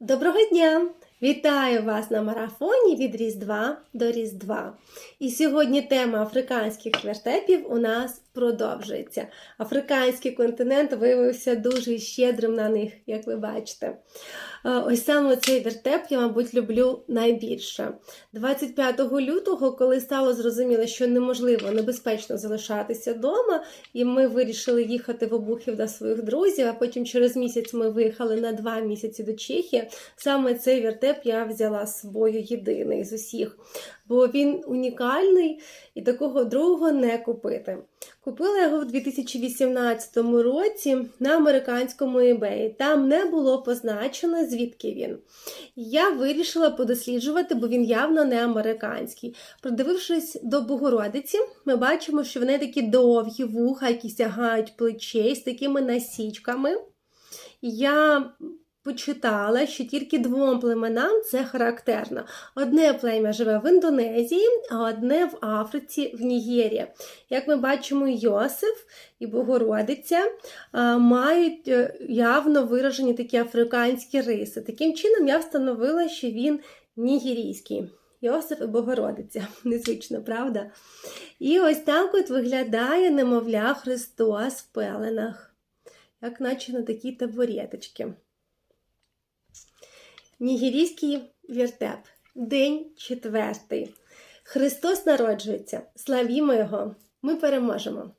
Доброго дня! Вітаю вас на марафоні від Різдва до Різдва. І сьогодні тема африканських вертепів у нас продовжується. Африканський континент виявився дуже щедрим на них, як ви бачите. Е, Ось саме цей вертеп я, мабуть, люблю найбільше. 25 лютого, коли стало зрозуміло, що неможливо небезпечно залишатися вдома, і ми вирішили їхати в Обухів до своїх друзів, а потім через місяць ми виїхали на два місяці до Чехії. Саме цей вертеп я взяла з собою єдиний з усіх, бо він унікальний і такого другого не купити. Купила його в 2018 році на американському eBay. Там не було позначено, звідки він. Я вирішила подосліджувати, бо він явно не американський. Придивившись до Богородиці, ми бачимо, що в неї такі довгі вуха, які сягають плечей з такими насічками. Я почитала, що тільки двом племенам це характерно. Одне плем'я живе в Індонезії, а одне в Африці, в Нігерії. Як ми бачимо, Йосиф і Богородиця мають е, явно виражені такі африканські риси. Таким чином, я встановила, що він нігерійський. Йосиф і Богородиця. Незвично, правда? І ось так от виглядає немовля Христос в пеленах, як наче на такі табуреточки. Нігерійський віртеп, День четвертий. Христос народжується. Славімо Його! Ми переможемо!